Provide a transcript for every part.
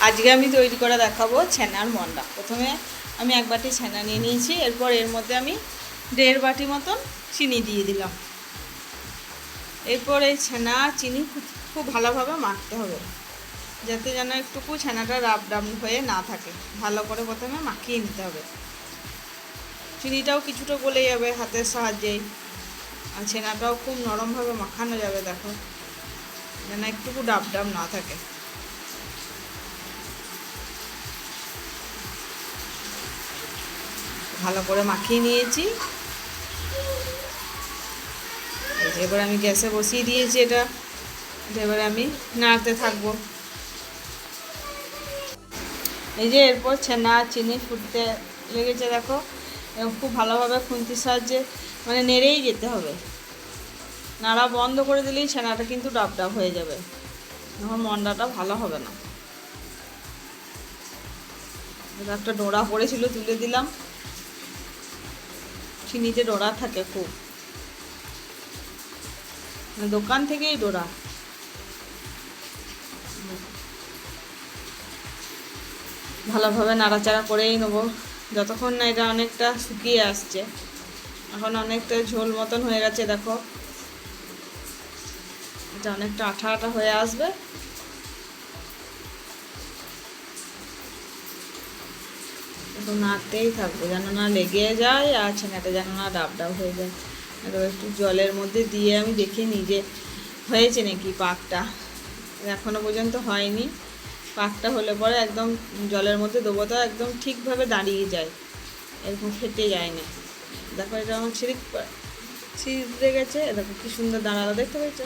আজকে আমি তৈরি করে দেখাবো ছানার মন্ডা। প্রথমে আমি এক বাটি ছানা নিয়ে নিয়েছি, এরপর এর মধ্যে আমি দেড় বাটি মতন চিনি দিয়ে দিলাম। এরপর এই ছানা চিনি খুব- ভালোভাবে মাখতে হবে, যাতে যেন একটুকু ছানাটা রাব ডাম হয়ে না থাকে। ভালো করে প্রথমে মাখিয়ে নিতে হবে। চিনিটাও কিছুটা গলে যাবে হাতের সাহায্যেই আর ছানাটাও খুব নরমভাবে মাখানো যাবে, দেখো। যেন একটুকু ডাব ডাব না থাকে। ভালো করে মাখিয়ে নিয়েছি। এবার আমি গ্যাসে বসিয়ে দিয়েছি এটা। এবার আমি নাড়তে থাকব। এই যে এরপর ছানা, চিনি ফুটতে লেগেছে দেখো। এবং খুব ভালোভাবে খুন্তির সাহায্যে মানে নেড়েই যেতে হবে। নাড়া বন্ধ করে দিলেই ছানাটা কিন্তু ডাব ডাব হয়ে যাবে। তখন মন্ডাটা ভালো হবে না। একটা ডোড়া পড়েছিল তুলে দিলাম। চিনিতে ডোরা থাকে খুব। মানে দোকান থেকেই ডোরা। ভালোভাবে নাড়াচাড়া করেই নেব। যতক্ষণ না এটা অনেকটা শুকিয়ে আসছে। এখন অনেকটা ঝোল মতন হয়ে গেছে, দেখো। এটা অনেকটা আঠা আঠা হয়ে আসবে। একটু নাড়তেই থাকব, যেন না লেগে যায় আর ছেনাটা যেন না ডাব ডাব হয়ে যায়। একটু জলের মধ্যে দিয়ে আমি দেখে নিজে হয়েছে নাকি পাকটা। এখনও পর্যন্ত হয়নি। পাকটা হলে পরে একদম জলের মধ্যে দেবো তো একদম ঠিকভাবে দাঁড়িয়ে যায়। এরকম ফেটে যায় না। দেখো এটা আমার ছিঁড়ি ছিঁড়ে গেছে। দেখো কি সুন্দর দাঁড়াল, দেখতে পেয়েছ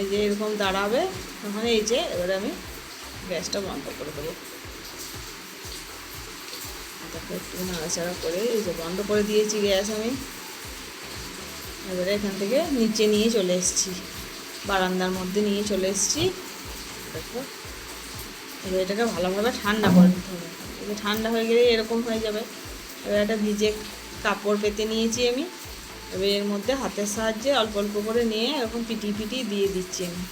এই যে এরকম দাঁড়াবে, তখন এই যে এবারে আমি গ্যাসটা বন্ধ করে দেবো। একটু নাড়াচাড়া করে এই যে বন্ধ করে দিয়েছি গ্যাস আমি। এবারে এখান থেকে নিচে নিয়ে চলে এসেছি, বারান্দার মধ্যে নিয়ে চলে এসেছি। দেখো, এবার এটাকে ভালোভাবে ঠান্ডা করে নিতে হবে। এবার ঠান্ডা হয়ে গেলে এরকম হয়ে যাবে। এবার একটা ভিজে কাপড় পেতে নিয়েছি আমি। এবার এর মধ্যে হাতের সাহায্যে অল্প অল্প করে নিয়ে এরকম পিটি পিটি দিয়ে দিচ্ছি আমি।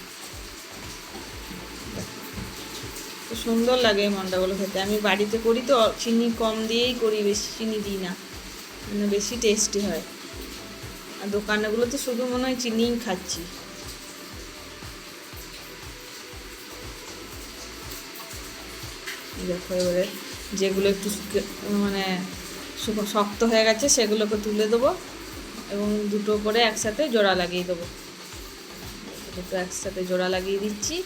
সুন্দর লাগে এই মন্ডাগুলো খেতে। আমি বাড়িতে করি তো, চিনি কম দিয়েই করি, বেশি চিনি দিই না। মানে বেশি টেস্টি হয়। আর দোকানেগুলো তো শুধু মনে হয় চিনিই খাচ্ছি। দেখো এবারে যেগুলো একটু মানে শক্ত হয়ে গেছে সেগুলোকে তুলে দেবো এবং দুটো করে একসাথে জোড়া লাগিয়ে দেবো। দুটো একসাথে জোড়া লাগিয়ে দিচ্ছি।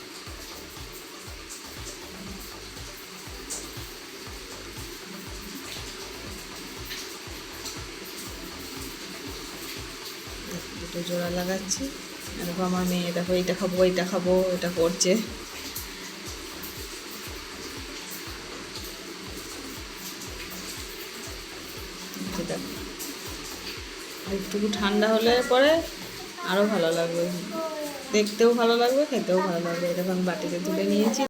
দুটো জোড়া লাগাচ্ছি। দেখো আমার মেয়ে, দেখো এইটা খাব এইটা খাব, এটা করছে। একটুকু ঠান্ডা হলে পরে আরও ভালো লাগবে। দেখতেও ভালো লাগবে, খেতেও ভালো লাগবে। এটা আমি বাটিতে তুলে নিয়েছি।